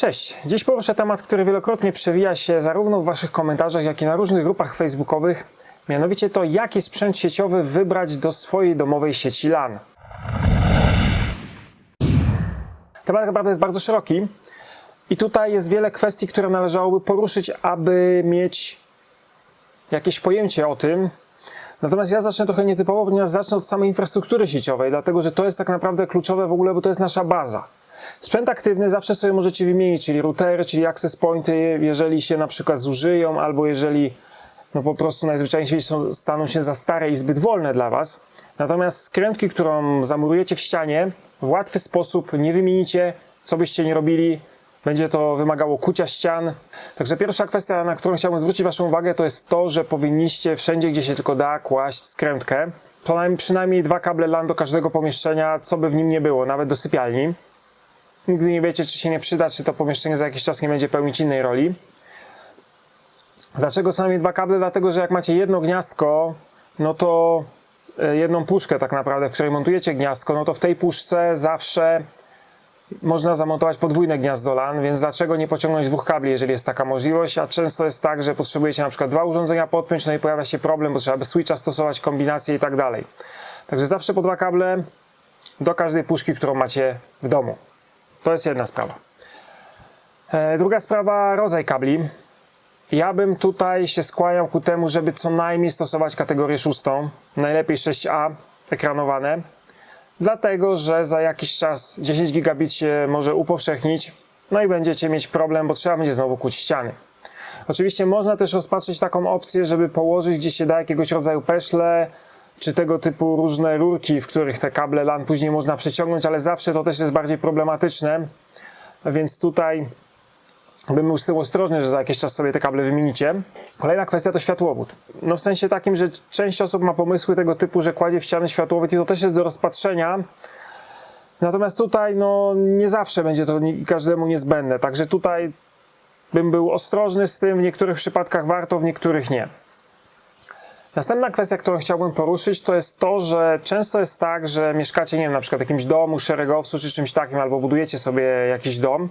Cześć. Dziś poruszę temat, który wielokrotnie przewija się zarówno w Waszych komentarzach, jak i na różnych grupach facebookowych. Mianowicie to, jaki sprzęt sieciowy wybrać do swojej domowej sieci LAN. Temat naprawdę jest bardzo szeroki i tutaj jest wiele kwestii, które należałoby poruszyć, aby mieć jakieś pojęcie o tym. Natomiast ja zacznę trochę nietypowo, ponieważ zacznę od samej infrastruktury sieciowej, dlatego że to jest tak naprawdę kluczowe w ogóle, bo to jest nasza baza. Sprzęt aktywny zawsze sobie możecie wymienić, czyli routery, czyli access pointy, jeżeli się na przykład zużyją, albo jeżeli no po prostu najzwyczajniej są, staną się za stare i zbyt wolne dla Was. Natomiast skrętki, którą zamurujecie w ścianie, w łatwy sposób nie wymienicie, co byście nie robili, będzie to wymagało kucia ścian. Także pierwsza kwestia, na którą chciałbym zwrócić Waszą uwagę, to jest to, że powinniście wszędzie, gdzie się tylko da, kłaść skrętkę. To najm- przynajmniej dwa kable LAN do każdego pomieszczenia, co by w nim nie było, nawet do sypialni. Nigdy nie wiecie, czy się nie przyda, czy to pomieszczenie za jakiś czas nie będzie pełnić innej roli. Dlaczego co najmniej dwa kable? Dlatego, że jak macie jedno gniazdko, no to e, jedną puszkę tak naprawdę, w której montujecie gniazdko, no to w tej puszce zawsze można zamontować podwójne gniazdo LAN, więc dlaczego nie pociągnąć dwóch kabli, jeżeli jest taka możliwość, a często jest tak, że potrzebujecie na przykład dwa urządzenia podpiąć, no i pojawia się problem, bo trzeba by switcha stosować, kombinacje i tak dalej. Także zawsze po dwa kable do każdej puszki, którą macie w domu. To jest jedna sprawa. E, Druga sprawa, rodzaj kabli. Ja bym tutaj się skłaniał ku temu, żeby co najmniej stosować kategorię szóstą, najlepiej 6A ekranowane, dlatego że za jakiś czas 10 gigabit się może upowszechnić, no i będziecie mieć problem, bo trzeba będzie znowu kuć ściany. Oczywiście można też rozpatrzyć taką opcję, żeby położyć gdzie się da jakiegoś rodzaju peszle, czy tego typu różne rurki, w których te kable LAN później można przeciągnąć, ale zawsze to też jest bardziej problematyczne, więc tutaj bym był z tym ostrożny, że za jakiś czas sobie te kable wymienicie. Kolejna kwestia to światłowód. No w sensie takim, że część osób ma pomysły tego typu, że kładzie w ściany światłowód i to też jest do rozpatrzenia. Natomiast tutaj no nie zawsze będzie to każdemu niezbędne, także tutaj bym był ostrożny z tym, w niektórych przypadkach warto, w niektórych nie. Następna kwestia, którą chciałbym poruszyć, to jest to, że często jest tak, że mieszkacie, nie wiem, na przykład w jakimś domu, szeregowcu czy czymś takim, albo budujecie sobie jakiś dom.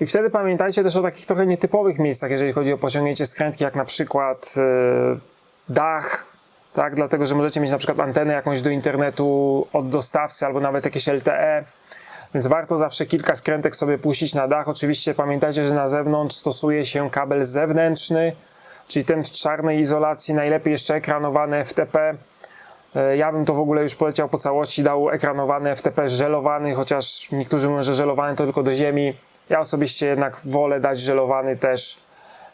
I wtedy pamiętajcie też o takich trochę nietypowych miejscach, jeżeli chodzi o pociągnięcie skrętki, jak na przykład yy, dach, tak, dlatego że możecie mieć na przykład antenę jakąś do internetu od dostawcy, albo nawet jakieś LTE. Więc warto zawsze kilka skrętek sobie puścić na dach. Oczywiście pamiętajcie, że na zewnątrz stosuje się kabel zewnętrzny, czyli ten w czarnej izolacji, najlepiej jeszcze ekranowany FTP. E, Ja bym to w ogóle już poleciał po całości, dał ekranowany FTP żelowany, chociaż niektórzy mówią, że żelowany to tylko do ziemi. Ja osobiście jednak wolę dać żelowany też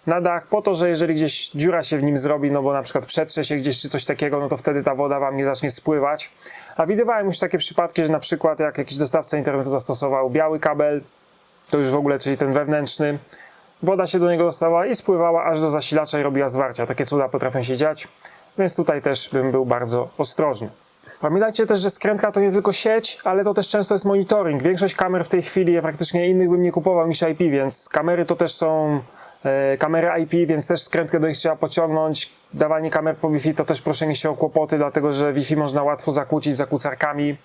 na dach, po to, że jeżeli gdzieś dziura się w nim zrobi, no bo na przykład przetrze się gdzieś czy coś takiego, no to wtedy ta woda wam nie zacznie spływać. A widywałem już takie przypadki, że na przykład jak jakiś dostawca internetu zastosował biały kabel, to już w ogóle, czyli ten wewnętrzny, woda się do niego dostawała i spływała aż do zasilacza i robiła zwarcia. Takie cuda potrafią się dziać, więc tutaj też bym był bardzo ostrożny. Pamiętajcie też, że skrętka to nie tylko sieć, ale to też często jest monitoring. Większość kamer w tej chwili, ja praktycznie innych bym nie kupował niż IP, więc kamery to też są e, kamery IP, więc też skrętkę do nich trzeba pociągnąć. Dawanie kamer po Wi-Fi to też proszę nie się o kłopoty, dlatego że Wi-Fi można łatwo zakłócić zakłócarkami,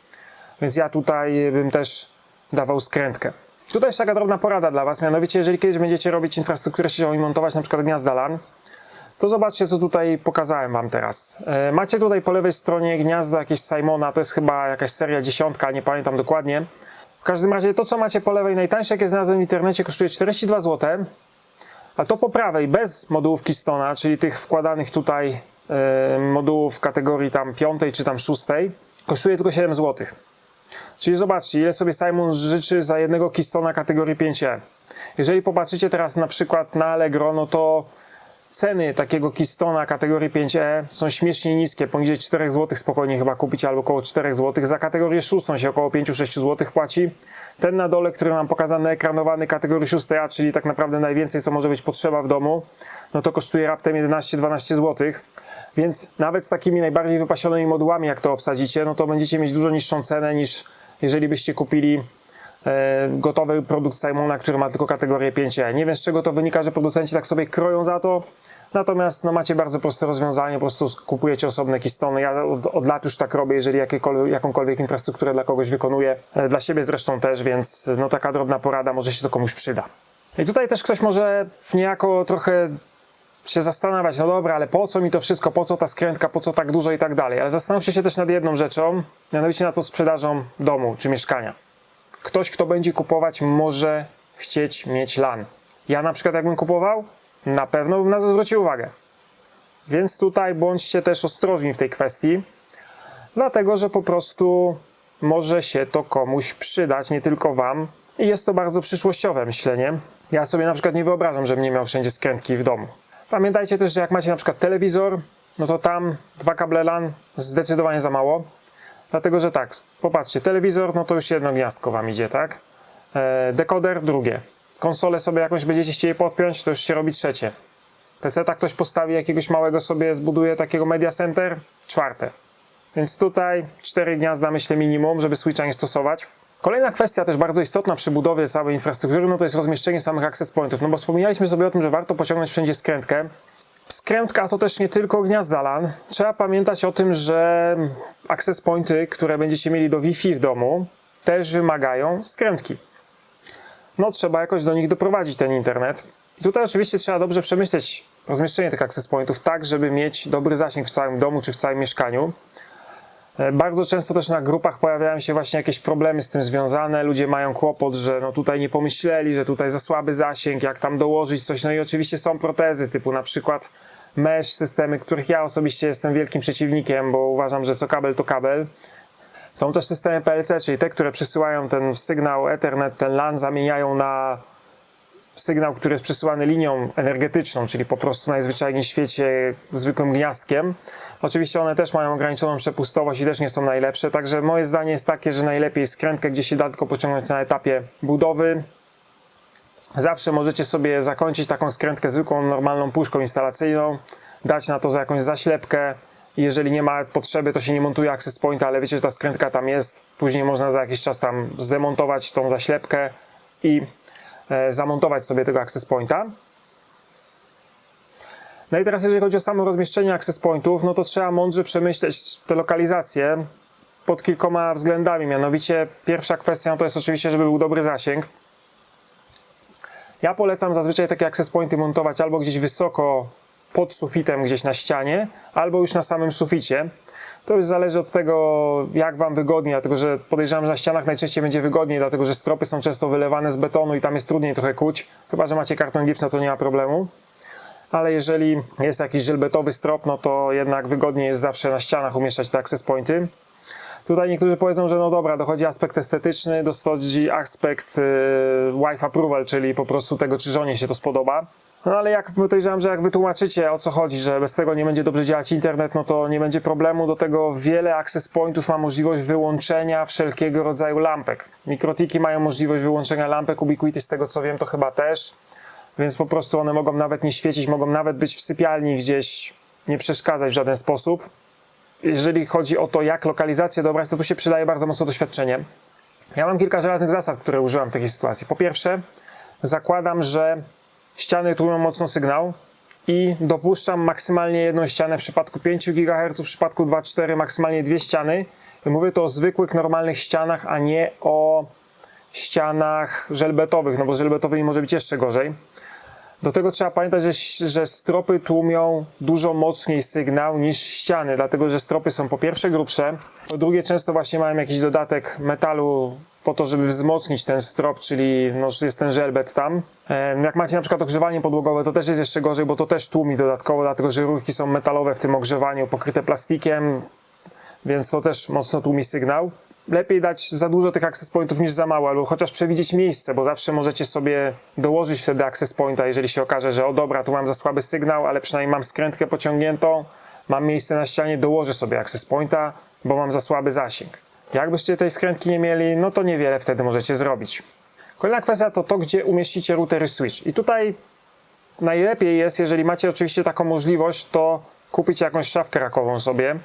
więc ja tutaj bym też dawał skrętkę. Tutaj jest taka drobna porada dla Was, mianowicie jeżeli kiedyś będziecie robić infrastrukturę sieciową i montować na przykład gniazda LAN, to zobaczcie, co tutaj pokazałem Wam teraz. E, Macie tutaj po lewej stronie gniazdo jakieś Simona, to jest chyba jakaś seria dziesiątka, nie pamiętam dokładnie. W każdym razie to, co macie po lewej, najtańsze, jakie znalazłem w internecie, kosztuje 42 zł, a to po prawej, bez modułów Kistona, czyli tych wkładanych tutaj e, modułów kategorii tam piątej czy tam szóstej, kosztuje tylko 7 zł. Czyli zobaczcie, ile sobie Simon życzy za jednego Kistona kategorii 5E. Jeżeli popatrzycie teraz na przykład na Allegro, no to ceny takiego Kistona kategorii 5E są śmiesznie niskie, poniżej 4 zł spokojnie chyba kupić, albo około 4 zł. Za kategorię 6 się około 5-6 zł płaci. Ten na dole, który mam pokazany ekranowany kategorii 6A, czyli tak naprawdę najwięcej, co może być potrzeba w domu, no to kosztuje raptem 11-12 zł. Więc nawet z takimi najbardziej wypasionymi modułami, jak to obsadzicie, no to będziecie mieć dużo niższą cenę niż jeżeli byście kupili e, gotowy produkt Simona, który ma tylko kategorię 5E. Nie wiem z czego to wynika, że producenci tak sobie kroją za to. Natomiast no, macie bardzo proste rozwiązanie, po prostu kupujecie osobne kistony. Ja od, od lat już tak robię, jeżeli jakąkolwiek infrastrukturę dla kogoś wykonuję, e, dla siebie zresztą też, więc no, taka drobna porada może się to komuś przyda. I tutaj też ktoś może niejako trochę się zastanawiać, no dobra, ale po co mi to wszystko, po co ta skrętka, po co tak dużo i tak dalej. Ale zastanówcie się też nad jedną rzeczą, mianowicie nad tą sprzedażą domu czy mieszkania. Ktoś, kto będzie kupować, może chcieć mieć LAN. Ja na przykład jakbym kupował, na pewno bym na to zwrócił uwagę. Więc tutaj bądźcie też ostrożni w tej kwestii, dlatego że po prostu może się to komuś przydać, nie tylko Wam. I jest to bardzo przyszłościowe myślenie. Ja sobie na przykład nie wyobrażam, żebym nie miał wszędzie skrętki w domu. Pamiętajcie też, że jak macie na przykład telewizor, no to tam dwa kable LAN zdecydowanie za mało. Dlatego, że tak, popatrzcie, telewizor, no to już jedno gniazdko Wam idzie, tak? E, dekoder, drugie. Konsolę sobie jakąś będziecie chcieli podpiąć, to już się robi trzecie. PC tak ktoś postawi jakiegoś małego sobie, zbuduje takiego media center, czwarte. Więc tutaj cztery gniazda myślę minimum, żeby switcha nie stosować. Kolejna kwestia też bardzo istotna przy budowie całej infrastruktury, no to jest rozmieszczenie samych access pointów. No bo wspomnieliśmy sobie o tym, że warto pociągnąć wszędzie skrętkę. Skrętka to też nie tylko gniazda LAN. Trzeba pamiętać o tym, że access pointy, które będziecie mieli do Wi-Fi w domu, też wymagają skrętki. No trzeba jakoś do nich doprowadzić ten internet. I tutaj oczywiście trzeba dobrze przemyśleć rozmieszczenie tych access pointów tak, żeby mieć dobry zasięg w całym domu czy w całym mieszkaniu. E, Bardzo często też na grupach pojawiają się właśnie jakieś problemy z tym związane. Ludzie mają kłopot, że no tutaj nie pomyśleli, że tutaj za słaby zasięg, jak tam dołożyć coś. No i oczywiście są protezy typu na przykład mesh systemy, których ja osobiście jestem wielkim przeciwnikiem, bo uważam, że co kabel to kabel. Są też systemy PLC, czyli te, które przesyłają ten sygnał Ethernet, ten LAN zamieniają na sygnał, który jest przesyłany linią energetyczną, czyli po prostu najzwyczajniej w świecie zwykłym gniazdkiem. Oczywiście one też mają ograniczoną przepustowość i też nie są najlepsze, także moje zdanie jest takie, że najlepiej skrętkę, gdzie się da tylko pociągnąć na etapie budowy. Zawsze możecie sobie zakończyć taką skrętkę zwykłą, normalną puszką instalacyjną, dać na to za jakąś zaślepkę. Jeżeli nie ma potrzeby, to się nie montuje access point, ale wiecie, że ta skrętka tam jest. Później można za jakiś czas tam zdemontować tą zaślepkę i zamontować sobie tego access pointa. No i teraz jeżeli chodzi o samo rozmieszczenie access pointów, no to trzeba mądrze przemyśleć te lokalizacje pod kilkoma względami. Mianowicie pierwsza kwestia no to jest oczywiście, żeby był dobry zasięg. Ja polecam zazwyczaj takie access pointy montować albo gdzieś wysoko pod sufitem, gdzieś na ścianie, albo już na samym suficie. To już zależy od tego, jak Wam wygodniej, dlatego że podejrzewam, że na ścianach najczęściej będzie wygodniej, dlatego że stropy są często wylewane z betonu i tam jest trudniej trochę kuć. Chyba, że macie karton gips, no to nie ma problemu. Ale jeżeli jest jakiś żelbetowy strop, no to jednak wygodniej jest zawsze na ścianach umieszczać te access pointy. Tutaj niektórzy powiedzą, że no dobra, dochodzi aspekt estetyczny, dochodzi aspekt yy, wife approval, czyli po prostu tego, czy żonie się to spodoba. No ale jak podejrzewam, że jak wytłumaczycie o co chodzi, że bez tego nie będzie dobrze działać internet, no to nie będzie problemu. Do tego wiele access pointów ma możliwość wyłączenia wszelkiego rodzaju lampek. Mikrotiki mają możliwość wyłączenia lampek, Ubiquity z tego co wiem to chyba też. Więc po prostu one mogą nawet nie świecić, mogą nawet być w sypialni gdzieś, nie przeszkadzać w żaden sposób. Jeżeli chodzi o to, jak lokalizację dobrać, to tu się przydaje bardzo mocno doświadczenie. Ja mam kilka żelaznych zasad, które używam w takiej sytuacji. Po pierwsze, zakładam, że ściany tłumią mocno sygnał i dopuszczam maksymalnie jedną ścianę w przypadku 5 GHz, w przypadku 2.4 maksymalnie dwie ściany. Mówię tu o zwykłych, normalnych ścianach, a nie o ścianach żelbetowych, no bo z żelbetowymi może być jeszcze gorzej. Do tego trzeba pamiętać, że, że stropy tłumią dużo mocniej sygnał niż ściany, dlatego że stropy są po pierwsze grubsze, po drugie często właśnie mają jakiś dodatek metalu po to, żeby wzmocnić ten strop, czyli no, jest ten żelbet tam. Jak macie na przykład ogrzewanie podłogowe, to też jest jeszcze gorzej, bo to też tłumi dodatkowo, dlatego że ruchy są metalowe w tym ogrzewaniu, pokryte plastikiem, więc to też mocno tłumi sygnał. Lepiej dać za dużo tych access pointów niż za mało, albo chociaż przewidzieć miejsce, bo zawsze możecie sobie dołożyć wtedy access pointa, jeżeli się okaże, że o dobra, tu mam za słaby sygnał, ale przynajmniej mam skrętkę pociągniętą, mam miejsce na ścianie, dołożę sobie access pointa, bo mam za słaby zasięg. Jakbyście tej skrętki nie mieli, no to niewiele wtedy możecie zrobić. Kolejna kwestia to to, gdzie umieścicie routery switch. I tutaj najlepiej jest, jeżeli macie oczywiście taką możliwość, to kupić jakąś szafkę rakową sobie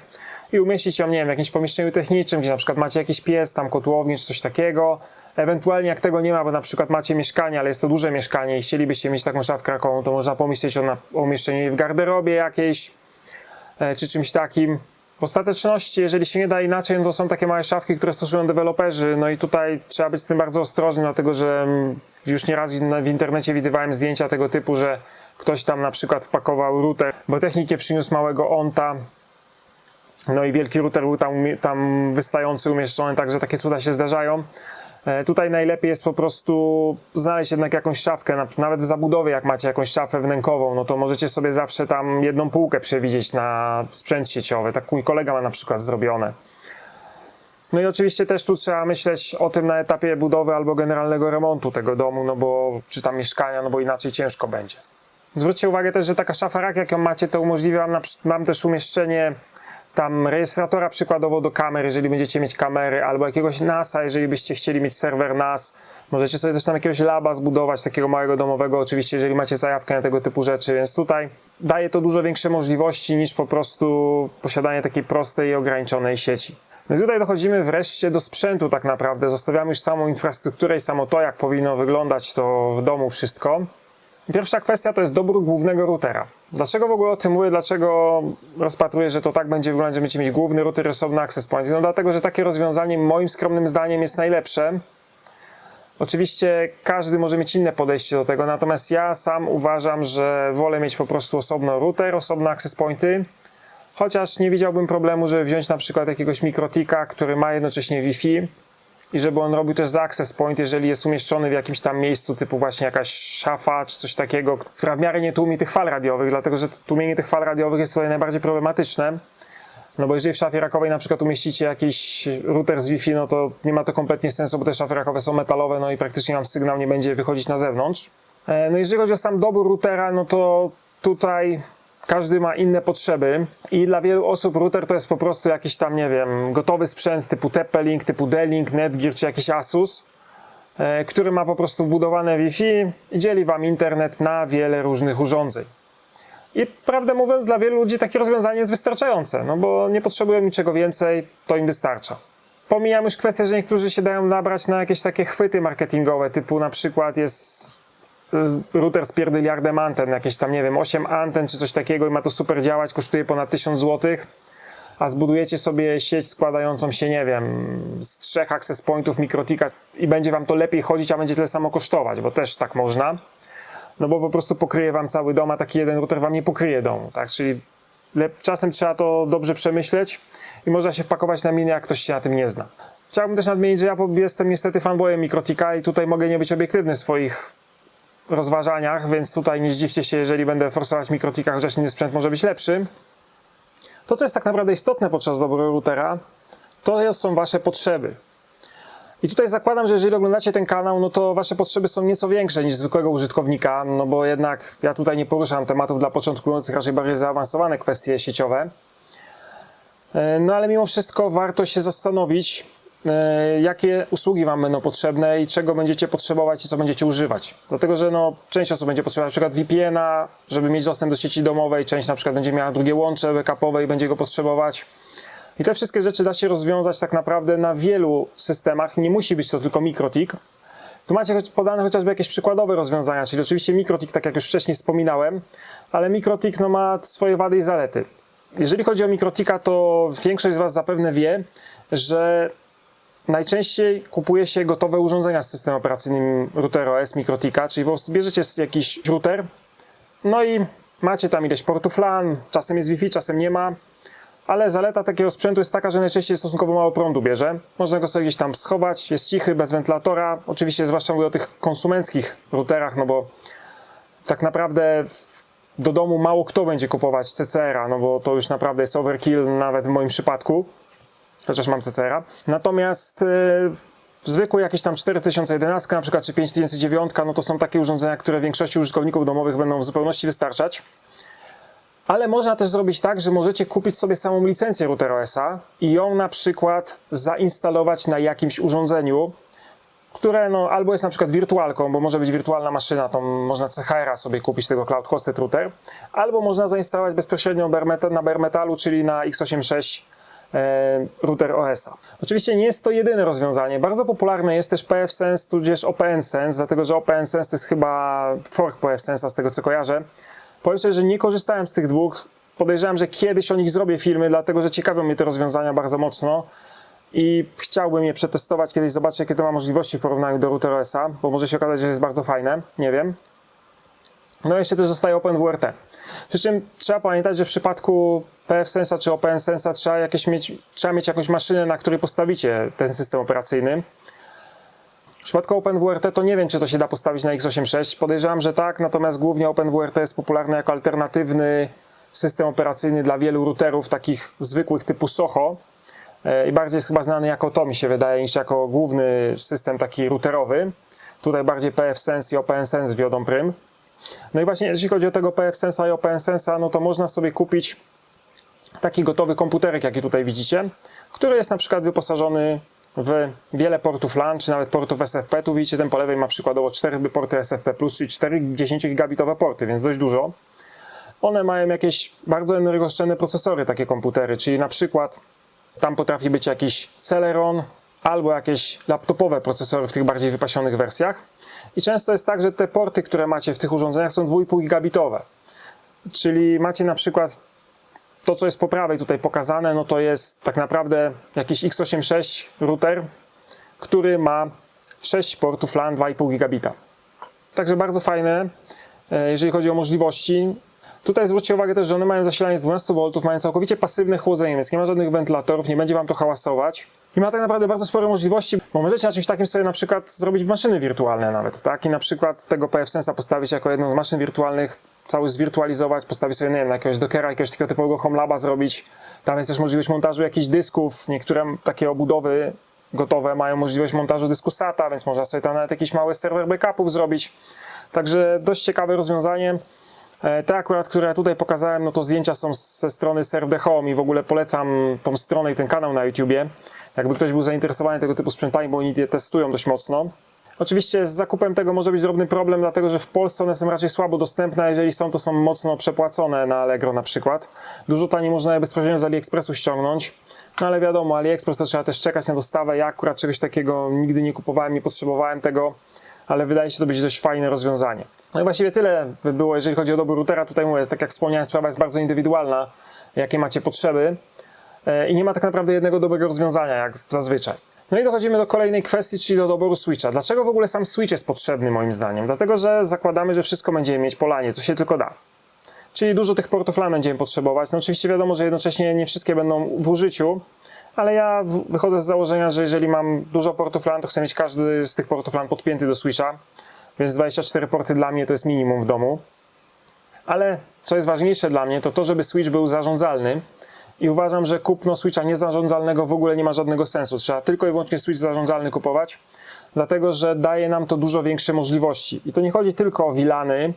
i umieścić ją, nie wiem, w jakimś pomieszczeniu technicznym, gdzie na przykład macie jakiś piec, tam kotłownię czy coś takiego. Ewentualnie jak tego nie ma, bo na przykład macie mieszkanie, ale jest to duże mieszkanie i chcielibyście mieć taką szafkę rakową, to można pomyśleć o, na, o umieszczeniu jej w garderobie jakiejś, e, czy czymś takim. W ostateczności, jeżeli się nie da inaczej, no to są takie małe szafki, które stosują deweloperzy. No i tutaj trzeba być z tym bardzo ostrożnym, dlatego że mm, już nieraz w internecie widywałem zdjęcia tego typu, że ktoś tam na przykład wpakował router, bo technik nie przyniósł małego onta, no i wielki router był tam, tam wystający, umieszczony, także takie cuda się zdarzają. E, Tutaj najlepiej jest po prostu znaleźć jednak jakąś szafkę, na- nawet w zabudowie, jak macie jakąś szafę wnękową, no to możecie sobie zawsze tam jedną półkę przewidzieć na sprzęt sieciowy. Tak mój kolega ma na przykład zrobione. No i oczywiście też tu trzeba myśleć o tym na etapie budowy albo generalnego remontu tego domu, no bo czy tam mieszkania, no bo inaczej ciężko będzie. Zwróćcie uwagę też, że taka szafa rak, jak ją macie, to umożliwia wam, na, mam też umieszczenie tam rejestratora przykładowo do kamer, jeżeli będziecie mieć kamery, albo jakiegoś NASa, jeżeli byście chcieli mieć serwer NAS. Możecie sobie też tam jakiegoś laba zbudować, takiego małego domowego, oczywiście, jeżeli macie zajawkę na tego typu rzeczy, więc tutaj daje to dużo większe możliwości niż po prostu posiadanie takiej prostej i ograniczonej sieci. No i tutaj dochodzimy wreszcie do sprzętu tak naprawdę. Zostawiamy już samą infrastrukturę i samo to, jak powinno wyglądać to w domu wszystko. Pierwsza kwestia to jest dobór głównego routera. Dlaczego w ogóle o tym mówię? Dlaczego rozpatruję, że to tak będzie wyglądać, że będziecie mieć główny router osobny access point? No dlatego, że takie rozwiązanie moim skromnym zdaniem jest najlepsze. Oczywiście każdy może mieć inne podejście do tego, natomiast ja sam uważam, że wolę mieć po prostu osobno router, osobne access pointy, chociaż nie widziałbym problemu, żeby wziąć na przykład jakiegoś mikrotika, który ma jednocześnie Wi-Fi i żeby on robił też za access point, jeżeli jest umieszczony w jakimś tam miejscu, typu właśnie jakaś szafa czy coś takiego, która w miarę nie tłumi tych fal radiowych, dlatego że tłumienie tych fal radiowych jest tutaj najbardziej problematyczne. No bo jeżeli w szafie rakowej na przykład umieścicie jakiś router z Wi-Fi, no to nie ma to kompletnie sensu, bo te szafy rakowe są metalowe, no i praktycznie nam sygnał nie będzie wychodzić na zewnątrz. E, No jeżeli chodzi o sam dobór routera, no to tutaj każdy ma inne potrzeby i dla wielu osób router to jest po prostu jakiś tam, nie wiem, gotowy sprzęt typu TP-Link, typu D-Link, Netgear czy jakiś Asus, e, który ma po prostu wbudowane Wi-Fi i dzieli Wam internet na wiele różnych urządzeń. I prawdę mówiąc, dla wielu ludzi takie rozwiązanie jest wystarczające, no bo nie potrzebują niczego więcej, to im wystarcza. Pomijam już kwestię, że niektórzy się dają nabrać na jakieś takie chwyty marketingowe, typu na przykład jest router z pierdyliardem anten, jakieś tam, nie wiem, 8 anten czy coś takiego i ma to super działać, kosztuje ponad 1000 zł, a zbudujecie sobie sieć składającą się, nie wiem, z trzech access pointów mikrotika i będzie wam to lepiej chodzić, a będzie tyle samo kosztować, bo też tak można no bo po prostu pokryje wam cały dom, a taki jeden router wam nie pokryje domu, tak? Czyli czasem trzeba to dobrze przemyśleć i można się wpakować na minę, jak ktoś się na tym nie zna. Chciałbym też nadmienić, że ja jestem niestety fanboyem Mikrotika i tutaj mogę nie być obiektywny w swoich rozważaniach, więc tutaj nie zdziwcie się, jeżeli będę forsować Mikrotika, chociaż inny sprzęt może być lepszy. To, co jest tak naprawdę istotne podczas doboru routera, to są wasze potrzeby. I tutaj zakładam, że jeżeli oglądacie ten kanał, no to wasze potrzeby są nieco większe niż zwykłego użytkownika, no bo jednak ja tutaj nie poruszam tematów dla początkujących, raczej bardziej zaawansowane kwestie sieciowe. E, No ale mimo wszystko warto się zastanowić, jakie usługi wam będą potrzebne i czego będziecie potrzebować i co będziecie używać. Dlatego, że no, część osób będzie potrzebować przykład VPN-a, żeby mieć dostęp do sieci domowej, część na przykład będzie miała drugie łącze backupowe i będzie go potrzebować. I te wszystkie rzeczy da się rozwiązać tak naprawdę na wielu systemach. Nie musi być to tylko MikroTik. Tu macie podane chociażby jakieś przykładowe rozwiązania, czyli oczywiście MikroTik, tak jak już wcześniej wspominałem, ale MikroTik no, ma swoje wady i zalety. Jeżeli chodzi o MikroTika, to większość z Was zapewne wie, że najczęściej kupuje się gotowe urządzenia z systemem operacyjnym router OS MikroTika, czyli po prostu bierzecie jakiś router, no i macie tam ileś portów LAN, czasem jest Wi-Fi, czasem nie ma, ale zaleta takiego sprzętu jest taka, że najczęściej stosunkowo mało prądu bierze. Można go sobie gdzieś tam schować, jest cichy, bez wentylatora. Oczywiście zwłaszcza mówię o tych konsumenckich routerach, no bo tak naprawdę do domu mało kto będzie kupować CCR-a, no bo to już naprawdę jest overkill nawet w moim przypadku, chociaż mam CCR-a. Natomiast yy, zwykły jakiś tam 4011 na przykład, czy 5009, no to są takie urządzenia, które większości użytkowników domowych będą w zupełności wystarczać. Ale można też zrobić tak, że możecie kupić sobie samą licencję routera OS-a i ją na przykład zainstalować na jakimś urządzeniu, które no, albo jest na przykład wirtualką, bo może być wirtualna maszyna, to można CHR-a sobie kupić tego Cloud Hosted Router, albo można zainstalować bezpośrednio na bare metalu, czyli na x86 e, router OS-a. Oczywiście nie jest to jedyne rozwiązanie. Bardzo popularne jest też PFSense tudzież OPNSense, dlatego że OPNSense to jest chyba fork PFSense'a z tego co kojarzę. Powiem szczerze, że nie korzystałem z tych dwóch. podejrzewam, że kiedyś o nich zrobię filmy, dlatego że ciekawią mnie te rozwiązania bardzo mocno i chciałbym je przetestować kiedyś, zobaczyć jakie to ma możliwości w porównaniu do RouterOS-a, bo może się okazać, że jest bardzo fajne, nie wiem. No jeszcze też zostaje OpenWRT. Przy czym trzeba pamiętać, że w przypadku PFSense'a czy OpenSense'a trzeba, jakieś mieć, trzeba mieć jakąś maszynę, na której postawicie ten system operacyjny. W przypadku OpenWRT to nie wiem, czy to się da postawić na x86. Podejrzewam, że tak, natomiast głównie OpenWRT jest popularny jako alternatywny system operacyjny dla wielu routerów takich zwykłych typu Soho E, i bardziej jest chyba znany jako to, mi się wydaje, niż jako główny system taki routerowy. Tutaj bardziej PFSense i OpenSense wiodą prym. No i właśnie jeśli chodzi o tego PFSense'a i OpenSense'a, no to można sobie kupić taki gotowy komputerek, jaki tutaj widzicie, który jest na przykład wyposażony w wiele portów LAN, czy nawet portów SFP. Tu widzicie, ten po lewej ma przykładowo 4 porty SFP+, czyli 4 10 gigabitowe porty, więc dość dużo. One mają jakieś bardzo energooszczędne procesory, takie komputery, czyli na przykład tam potrafi być jakiś Celeron albo jakieś laptopowe procesory w tych bardziej wypasionych wersjach. I często jest tak, że te porty, które macie w tych urządzeniach są 2,5 gigabitowe. Czyli macie na przykład to, co jest po prawej tutaj pokazane, no to jest tak naprawdę jakiś x86 router, który ma 6 portów LAN 2,5 gigabita. Także bardzo fajne, e, jeżeli chodzi o możliwości. Tutaj zwróćcie uwagę też, że one mają zasilanie z 12 V, mają całkowicie pasywne chłodzenie, więc nie ma żadnych wentylatorów, nie będzie Wam to hałasować. I ma tak naprawdę bardzo spore możliwości, bo możecie na czymś takim sobie na przykład zrobić maszyny wirtualne nawet, tak? I na przykład tego PFSense'a postawić jako jedną z maszyn wirtualnych, cały zwirtualizować, postawić sobie, nie wiem, jakiegoś Dockera, jakiegoś takiego typowego HomeLaba zrobić. Tam jest też możliwość montażu jakichś dysków, niektóre takie obudowy gotowe mają możliwość montażu dysku SATA, więc można sobie tam nawet jakiś mały serwer backupów zrobić. Także dość ciekawe rozwiązanie. E, te akurat, które tutaj pokazałem, no to zdjęcia są ze strony Serve the Home i w ogóle polecam tą stronę i ten kanał na YouTubie. Jakby ktoś był zainteresowany tego typu sprzętami, bo oni je testują dość mocno. Oczywiście z zakupem tego może być drobny problem, dlatego że w Polsce one są raczej słabo dostępne, jeżeli są, to są mocno przepłacone na Allegro na przykład. Dużo taniej można je bezpośrednio z AliExpressu ściągnąć. No ale wiadomo, AliExpress to trzeba też czekać na dostawę. Ja akurat czegoś takiego nigdy nie kupowałem, nie potrzebowałem tego, ale wydaje się to być dość fajne rozwiązanie. No i właściwie tyle by było, jeżeli chodzi o dobór routera. Tutaj mówię, tak jak wspomniałem, sprawa jest bardzo indywidualna, jakie macie potrzeby i nie ma tak naprawdę jednego dobrego rozwiązania, jak zazwyczaj. No i dochodzimy do kolejnej kwestii, czyli do doboru switcha. Dlaczego w ogóle sam switch jest potrzebny moim zdaniem? Dlatego, że zakładamy, że wszystko będziemy mieć po lanie, co się tylko da. Czyli dużo tych portów LAN będziemy potrzebować. No oczywiście wiadomo, że jednocześnie nie wszystkie będą w użyciu, ale ja wychodzę z założenia, że jeżeli mam dużo portów LAN, to chcę mieć każdy z tych portów LAN podpięty do switcha więc 24 porty dla mnie to jest minimum w domu. Ale co jest ważniejsze dla mnie, to to, żeby Switch był zarządzalny. I uważam, że kupno Switcha niezarządzalnego w ogóle nie ma żadnego sensu. Trzeba tylko i wyłącznie Switch zarządzalny kupować, dlatego że daje nam to dużo większe możliwości. I to nie chodzi tylko o wilany,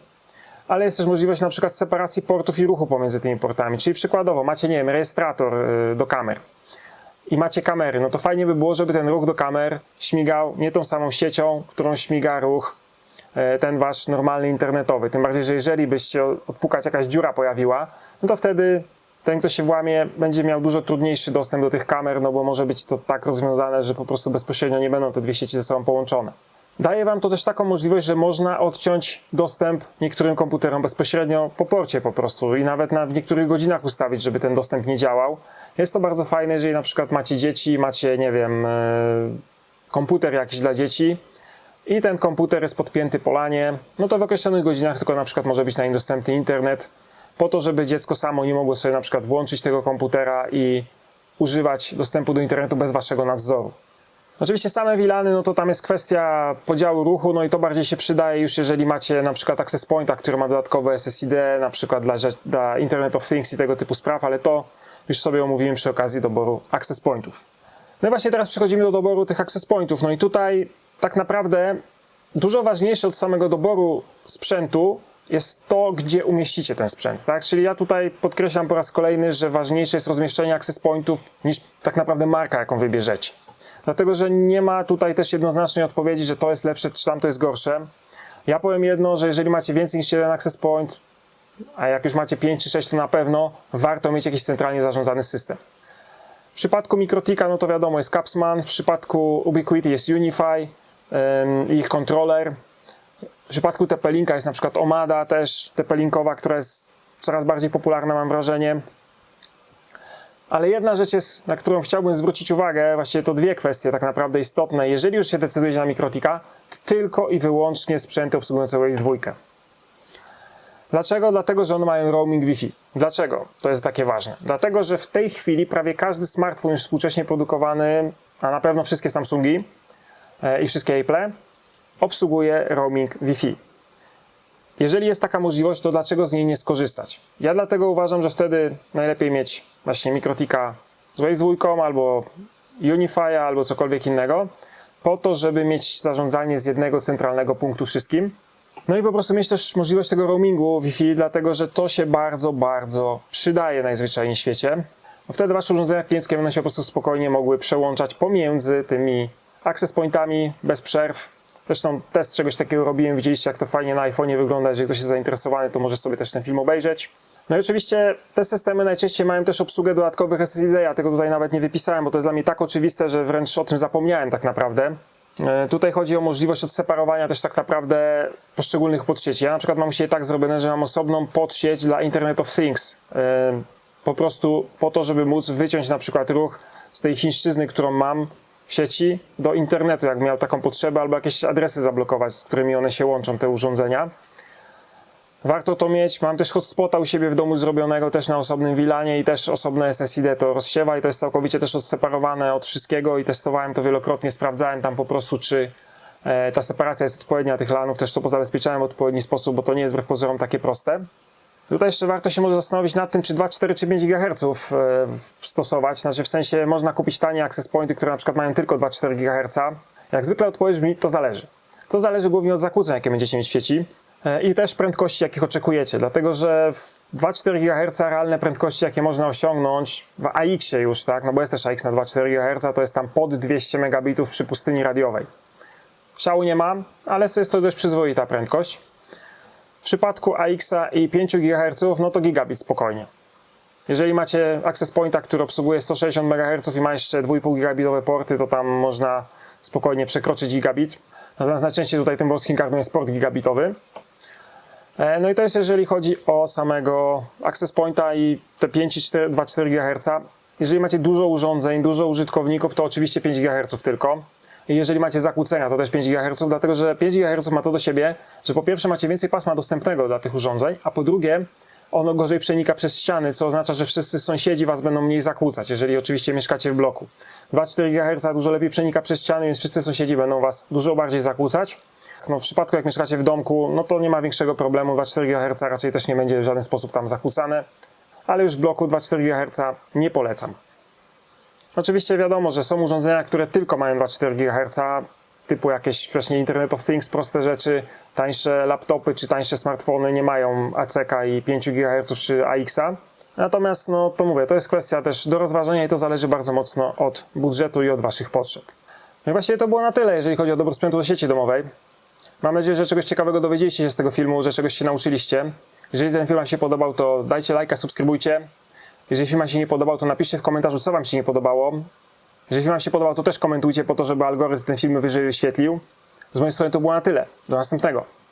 ale jest też możliwość na przykład separacji portów i ruchu pomiędzy tymi portami. Czyli przykładowo macie, nie wiem, rejestrator y, do kamer i macie kamery, no to fajnie by było, żeby ten ruch do kamer śmigał nie tą samą siecią, którą śmiga ruch E, ten wasz normalny internetowy. Tym bardziej, że jeżeli byście odpukać jakaś dziura pojawiła, no to wtedy ten, kto się włamie, będzie miał dużo trudniejszy dostęp do tych kamer, no bo może być to tak rozwiązane, że po prostu bezpośrednio nie będą te dwie sieci ze sobą połączone. Daje Wam to też taką możliwość, że można odciąć dostęp niektórym komputerom bezpośrednio po porcie po prostu i nawet na, w niektórych godzinach ustawić, żeby ten dostęp nie działał. Jest to bardzo fajne, jeżeli na przykład macie dzieci, macie, nie wiem, e, komputer jakiś dla dzieci, i ten komputer jest podpięty po lanie, no to w określonych godzinach tylko na przykład może być na nim dostępny internet, po to, żeby dziecko samo nie mogło sobie na przykład włączyć tego komputera i używać dostępu do internetu bez waszego nadzoru. Oczywiście same WLANy, no to tam jest kwestia podziału ruchu, no i to bardziej się przydaje już jeżeli macie na przykład Access Pointa, który ma dodatkowe SSID, na przykład dla, dla Internet of Things i tego typu spraw, ale to już sobie omówimy przy okazji doboru Access Pointów. No i właśnie teraz przechodzimy do doboru tych Access Pointów. No i tutaj tak naprawdę dużo ważniejsze od samego doboru sprzętu jest to, gdzie umieścicie ten sprzęt. Tak? Czyli ja tutaj podkreślam po raz kolejny, że ważniejsze jest rozmieszczenie access pointów niż tak naprawdę marka, jaką wybierzecie. Dlatego, że nie ma tutaj też jednoznacznej odpowiedzi, że to jest lepsze, czy tam to jest gorsze. Ja powiem jedno, że jeżeli macie więcej niż jeden access point, a jak już macie 5 czy 6, to na pewno warto mieć jakiś centralnie zarządzany system. W przypadku Mikrotika, no to wiadomo, jest Capsman, w przypadku Ubiquiti jest Unify, ich kontroler. W przypadku TP-Linka jest na przykład Omada też TP-Linkowa, która jest coraz bardziej popularna, mam wrażenie. Ale jedna rzecz jest, na którą chciałbym zwrócić uwagę, właściwie to dwie kwestie tak naprawdę istotne. Jeżeli już się decydujecie na Mikrotika, to tylko i wyłącznie sprzęty obsługujące Wave 2. Dlaczego? Dlatego, że one mają roaming Wi-Fi. Dlaczego to jest takie ważne? Dlatego, że w tej chwili prawie każdy smartfon już współcześnie produkowany, a na pewno wszystkie Samsungi e, i wszystkie Apple, obsługuje roaming Wi-Fi. Jeżeli jest taka możliwość, to dlaczego z niej nie skorzystać? Ja dlatego uważam, że wtedy najlepiej mieć właśnie Mikrotika z Wave 2 albo Unify'a albo cokolwiek innego, po to, żeby mieć zarządzanie z jednego centralnego punktu wszystkim. No i po prostu mieć też możliwość tego roamingu Wi-Fi, dlatego że to się bardzo, bardzo przydaje najzwyczajniej w świecie. Bo wtedy wasze urządzenia klienckie będą się po prostu spokojnie mogły przełączać pomiędzy tymi access pointami bez przerw. Zresztą test czegoś takiego robiłem, widzieliście jak to fajnie na iPhone'ie wygląda, jeżeli ktoś jest zainteresowany, to może sobie też ten film obejrzeć. No i oczywiście te systemy najczęściej mają też obsługę dodatkowych SSD, ja tego tutaj nawet nie wypisałem, bo to jest dla mnie tak oczywiste, że wręcz o tym zapomniałem tak naprawdę. E, Tutaj chodzi o możliwość odseparowania też tak naprawdę poszczególnych podsieci. Ja na przykład mam siebie tak zrobione, że mam osobną podsieć dla Internet of Things. E, Po prostu po to, żeby móc wyciąć na przykład ruch z tej chińszczyzny, którą mam w sieci do internetu, jak miał taką potrzebę, albo jakieś adresy zablokować, z którymi one się łączą, te urządzenia. Warto to mieć. Mam też hotspota u siebie w domu zrobionego też na osobnym VLANie i też osobne SSID to rozsiewa i to jest całkowicie też odseparowane od wszystkiego i testowałem to wielokrotnie, sprawdzałem tam po prostu, czy e, ta separacja jest odpowiednia tych LANów, też to pozabezpieczałem w odpowiedni sposób, bo to nie jest wbrew pozorom takie proste. Tutaj jeszcze warto się może zastanowić nad tym, czy 2, 4 czy 5 GHz e, stosować. Znaczy w sensie można kupić tanie access pointy, które na przykład mają tylko 2-4 GHz. Jak zwykle odpowiedź mi, to zależy. To zależy głównie od zakłóceń, jakie będziecie mieć w sieci e, i też prędkości, jakich oczekujecie, dlatego że w 2-4 GHz realne prędkości, jakie można osiągnąć w AX-ie już, tak, no bo jest też AX na 2-4 GHz, to jest tam pod 200 megabitów przy pustyni radiowej. Szału nie mam, ale jest to dość przyzwoita prędkość. W przypadku AX-a i 5 GHz, no to gigabit spokojnie. Jeżeli macie access pointa, który obsługuje 160 MHz i ma jeszcze 2,5 gigabitowe porty, to tam można spokojnie przekroczyć gigabit. Natomiast najczęściej tutaj tym polskim kartą jest port gigabitowy. E, No i to jest jeżeli chodzi o samego access pointa i te 5,2-4 GHz. Jeżeli macie dużo urządzeń, dużo użytkowników, to oczywiście 5 GHz tylko. Jeżeli macie zakłócenia, to też 5 GHz, dlatego że 5 GHz ma to do siebie, że po pierwsze macie więcej pasma dostępnego dla tych urządzeń, a po drugie ono gorzej przenika przez ściany, co oznacza, że wszyscy sąsiedzi was będą mniej zakłócać, jeżeli oczywiście mieszkacie w bloku. 2,4 GHz dużo lepiej przenika przez ściany, więc wszyscy sąsiedzi będą was dużo bardziej zakłócać. No, w przypadku jak mieszkacie w domku, no to nie ma większego problemu, 2,4 GHz raczej też nie będzie w żaden sposób tam zakłócane, ale już w bloku 2,4 GHz nie polecam. Oczywiście wiadomo, że są urządzenia, które tylko mają 2,4 GHz, typu jakieś właśnie Internet of Things, proste rzeczy, tańsze laptopy czy tańsze smartfony nie mają ACK i 5 GHz czy AX-a. Natomiast, no to mówię, to jest kwestia też do rozważenia i to zależy bardzo mocno od budżetu i od Waszych potrzeb. No i właściwie to było na tyle, jeżeli chodzi o dobór sprzętu do sieci domowej. Mam nadzieję, że czegoś ciekawego dowiedzieliście się z tego filmu, że czegoś się nauczyliście. Jeżeli ten film Wam się podobał, to dajcie lajka, subskrybujcie. Jeżeli film Wam się nie podobał, to napiszcie w komentarzu, co Wam się nie podobało. Jeżeli film Wam się podobał, to też komentujcie po to, żeby algorytm ten film wyżej wyświetlił. Z mojej strony to było na tyle. Do następnego.